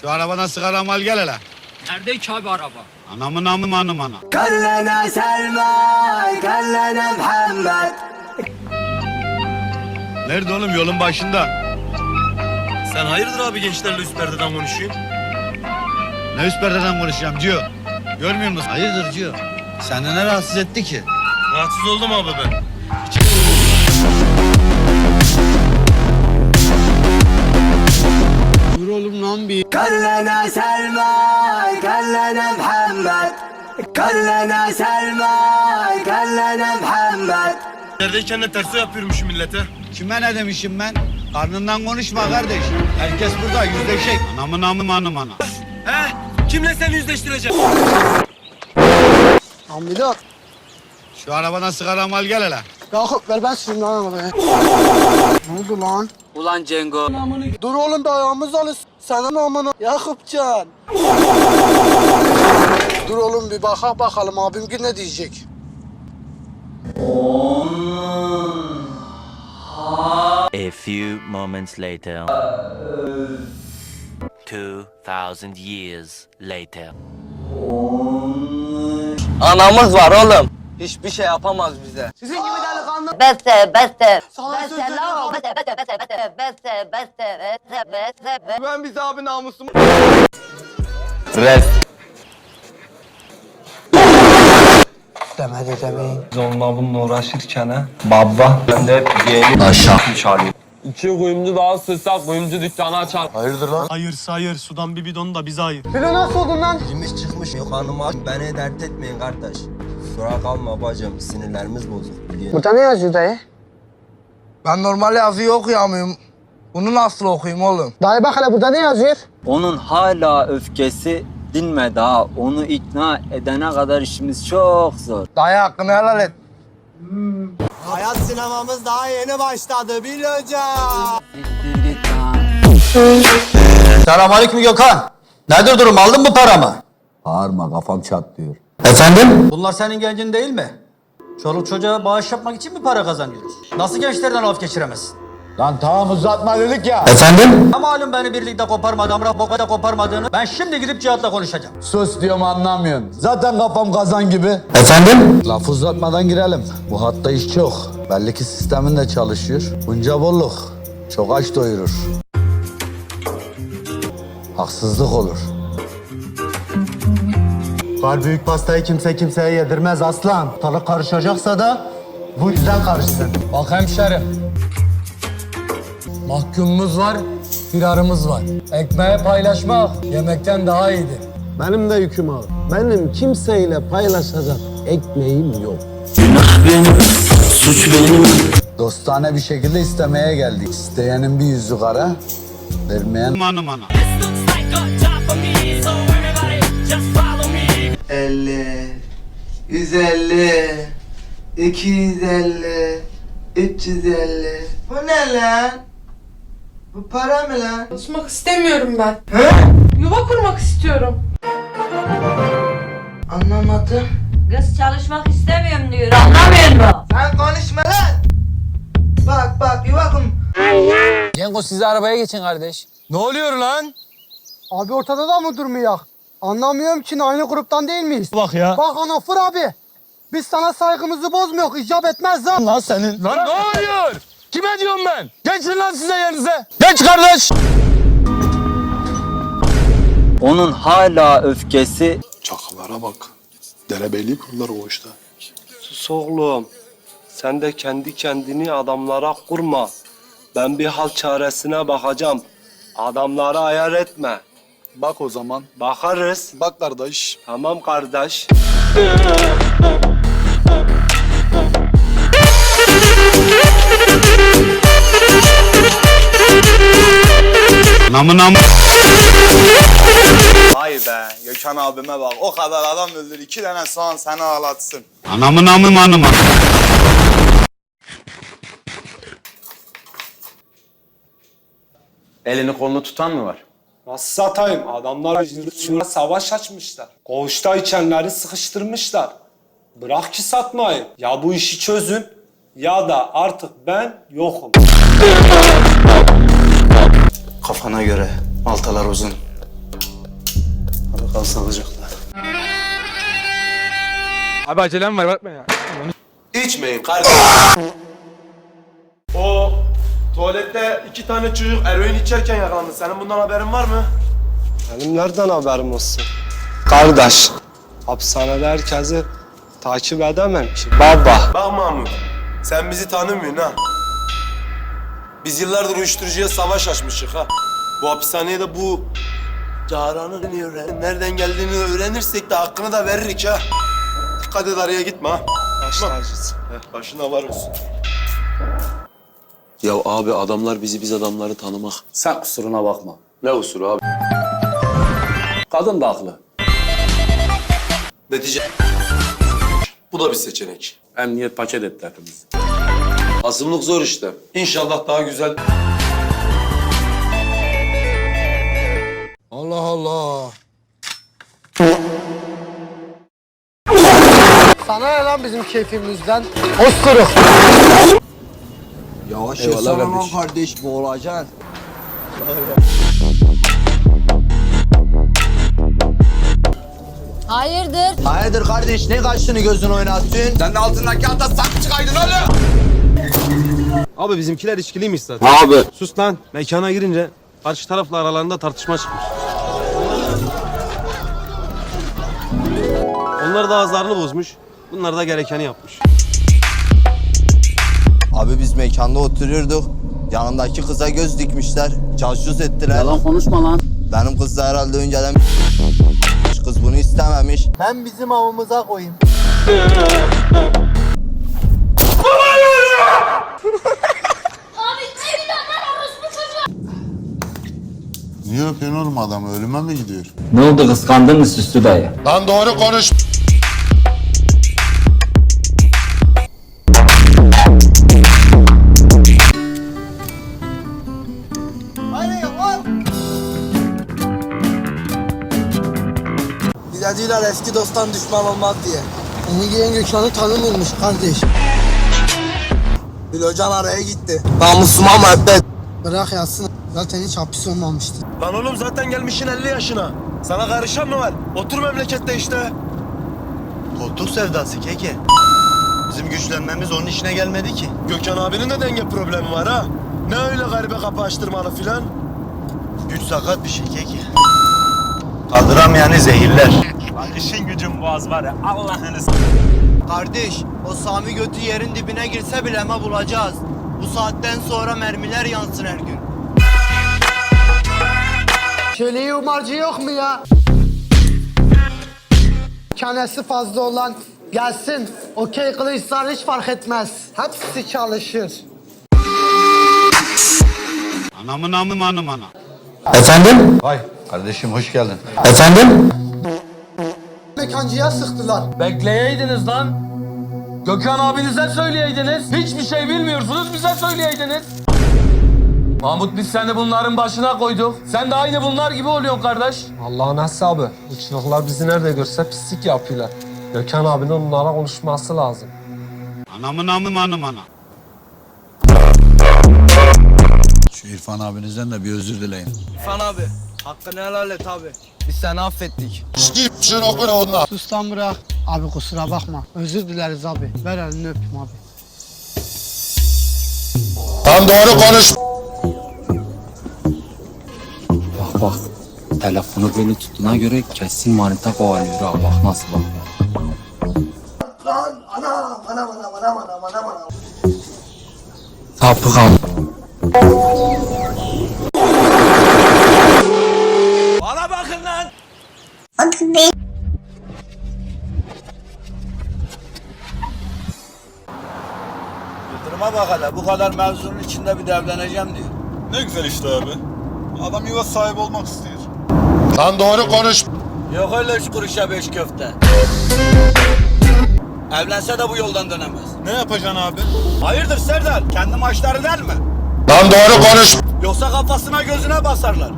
Şu arabana sigara mal gel hele. Nerede ki abi araba? Anamın amım anım ana. Kallana Selman, kallana Muhammed. Nerede oğlum yolun başında? Sen hayırdır abi gençlerle üst perdeden konuşuyorsun? Ne üst perdeden konuşacağım diyor. Görmüyor musun? Hayırdır diyor. Seni ne rahatsız etti ki? Rahatsız oldum abi ben. oğlumdan bir. Kallana Selman, kallana Muhammed. Kallana Selman, kallana Muhammed. Neredeyken de tersi yapıyormuşum millete. Kime ne demişim ben? Karnından konuşma kardeş. Herkes burada yüzleşecek. Anamın amım anım ana. He? Kimle seni yüzleştireceğim? Amirat. Şu arabadan sigara mal gel hele. Yakup ver ben sürüm lan arabaya. ne oldu lan? Ulan Cengo. Dur oğlum bir ayağımız alış. Senin amına. Yakupcan. Dur oğlum bir baka bakalım abim ne diyecek. A few moments later. 2000 years later. Anamız var oğlum. Hiçbir şey yapamaz bize. Sizin gibi delikanlı. Beste, beste. Sana söz Beste, veriyorum. la, beste, beste, beste, beste, beste, beste, beste, beste, beste. Ben bize abi namusum. Demedi demeyin. Biz onunla bununla uğraşırken ha. Baba. Ben de hep yeğeni aşağı çalıyor. İki kuyumcu daha sırsak kuyumcu dükkanı açar. Hayır sayır sudan bir bidonu da bize ayır. Bir de nasıl oldun lan? Girmiş çıkmış yok hanıma. Beni dert etmeyin kardeş. Kusura kalma bacım. Sinirlerimiz bozuk biliyorum. Burada ne yazıyor dayı? Ben normal yazıyı okuyamıyorum. Bunu nasıl okuyayım oğlum? Dayı bak hele burada ne yazıyor? Onun hala öfkesi dinmedi ha. Onu ikna edene kadar işimiz çok zor. Dayı hakkını helal et. Hayat sinemamız daha yeni başladı Bil hocam. Selamünaleyküm Gökhan. Nedir durum aldın mı paramı? Bağırma kafam çatlıyor. Efendim? Bunlar senin gencin değil mi? Çoluk çocuğa bağış yapmak için mi para kazanıyoruz? Nasıl gençlerden laf geçiremezsin? Lan tamam uzatma dedik ya. Efendim? Ama malum beni birlikte koparmadı, Amra Boka'da koparmadığını. Ben şimdi gidip Cihat'la konuşacağım. Sus diyorum anlamıyorsun. Zaten kafam kazan gibi. Efendim? Laf uzatmadan girelim. Bu hatta iş çok. Belli ki sistemin de çalışıyor. Bunca bolluk çok aç doyurur. Haksızlık olur. Var büyük pastayı kimse kimseye yedirmez aslan. Talık karışacaksa da bu yüzden karışsın. Bak hemşerim. Mahkumumuz var, firarımız var. Ekmeği paylaşmak yemekten daha iyidir. Benim de yüküm ağır. Benim kimseyle paylaşacak ekmeğim yok. Dostane bir şekilde istemeye geldik. İsteyenin bir yüzü kara, vermeyen manı mana. 50, 150, 250, 350. Bu ne lan? Bu para mı lan? Çalışmak istemiyorum ben. Yuva kurmak istiyorum. Anlamadım. Kız çalışmak istemiyorum diyor. Anlamıyor musun? Sen konuşma lan. Bak bak yuvakum. Cengo siz arabaya geçin kardeş. Ne oluyor lan? Abi ortada da mı durmuyor? Anlamıyorum ki aynı gruptan değil miyiz? Bak ya. Bak Anafır abi. Biz sana saygımızı bozmuyoruz. icap etmez lan. Lan senin. Lan ne oluyor? Kime diyorum ben? Geçin lan size yerinize. Geç kardeş. Onun hala öfkesi Çakalara bak. Derebeylik kurdular o işte. Sus oğlum. Sen de kendi kendini adamlara kurma. Ben bir hal çaresine bakacağım. Adamlara ayar etme. Bak o zaman. Bakarız. Bak kardeş. Tamam kardeş. Namı namı. Vay be Gökhan abime bak. O kadar adam öldür. iki tane soğan seni ağlatsın. Anamın amı manı mana. Elini kolunu tutan mı var? Nasıl satayım? Adamlar şuna savaş açmışlar. Koğuşta içenleri sıkıştırmışlar. Bırak ki satmayı. Ya bu işi çözün ya da artık ben yokum. Kafana göre Maltalar uzun. Hadi kal sağlıcakla. Abi acelem var bakma ya. İçmeyin kardeşim. O tuvalette iki tane çocuk eroin içerken yakalandı. Senin bundan haberin var mı? Benim nereden haberim olsun? Kardeş, hapishanede herkesi takip edemem ki. Baba. Bak Mahmut, sen bizi tanımıyorsun ha. Biz yıllardır uyuşturucuya savaş açmışık ha. Bu hapishaneye de bu Caran'ın nereden geldiğini öğrenirsek de hakkını da veririk ha. Dikkat et araya gitme ha. Baş tacısın. Heh, başına var olsun. Ya abi adamlar bizi biz adamları tanımak. Sen kusuruna bakma. Ne usuru abi? Kadın da haklı. Netice... Bu da bir seçenek. Emniyet paket etti hepimizi. Asımlık zor işte. İnşallah daha güzel Allah Allah. Sana ne lan bizim keyfimizden? Oskuruk. Yavaş Eyvallah kardeş. kardeş boğulacaksın. Hayırdır? Hayırdır kardeş ne kaşını gözünü oynattın? Sen de altındaki ata sak çıkaydın oğlum. Abi bizimkiler içkiliymiş zaten. Abi. Sus lan. Mekana girince karşı tarafla aralarında tartışma çıkmış. Onlar da ağızlarını bozmuş. Bunlar da gerekeni yapmış. Abi biz mekanda oturuyorduk. Yanındaki kıza göz dikmişler. Casus ettiler. Yalan konuşma lan. Benim kız da herhalde önceden kız bunu istememiş. Ben bizim avımıza koyayım. Abi çekil lan orospu çocuğu. Niye öpüyorsun oğlum adamı? Ölüme mi gidiyor? Ne oldu kıskandın mı süslü dayı? Lan doğru konuş. Diyorlar eski dosttan düşman olmaz diye. Onu giyen Gökhan'ı tanımıyormuş kardeş. Bil hocan araya gitti. Namusuma müebbet. Bırak yatsın. Zaten hiç hapis olmamıştı. Lan oğlum zaten gelmişsin 50 yaşına. Sana karışan mı var? Otur memlekette işte. Koltuk sevdası keke. Bizim güçlenmemiz onun işine gelmedi ki. Gökhan abinin de denge problemi var ha. Ne öyle garibe kapı açtırmalı filan? Güç sakat bir şey keke. Kaldıramayanı zehirler. İşin gücün boğaz var ya Allah'ını Kardeş, o Sami götü yerin dibine girse bile ama bulacağız. Bu saatten sonra mermiler yansın her gün. Şöyle umarcı yok mu ya? Kanesi fazla olan gelsin. Okey kılıçlar hiç fark etmez. Hepsi çalışır. Efendim? Vay kardeşim hoş geldin. Efendim? Mekancıya sıktılar. Bekleyeydiniz lan. Gökhan abinize söyleyeydiniz. Hiçbir şey bilmiyorsunuz bize söyleyeydiniz. Mahmut biz seni bunların başına koyduk. Sen de aynı bunlar gibi oluyorsun kardeş. Allah'ın hesabı. Bu çocuklar bizi nerede görse pislik yapıyorlar. Gökhan abinin onlara konuşması lazım. Şu İrfan abinizden de bir özür dileyin. İrfan abi, hakkını helal et abi. Biz seni affettik. Git şunu oku onunla. Sus lan bırak. Abi kusura bakma. Özür dileriz abi. Ver elini öpeyim abi. Lan doğru konuş. Bak bak. Telefonu böyle tuttuğuna göre kesin manita kovalıyor ha. Bak nasıl bak. Lan anam anam anam anam anam anam anam. Sapık am. Bu kadar mevzunun içinde bir de evleneceğim diyor. Ne güzel işte abi. Adam yuva sahibi olmak istiyor. Lan doğru konuş. Yok öyle üç kuruşa beş köfte. Evlense de bu yoldan dönemez. Ne yapacaksın abi? Hayırdır Serdar? Kendi maaşları der mi? Lan doğru konuş. Yoksa kafasına gözüne basarlar.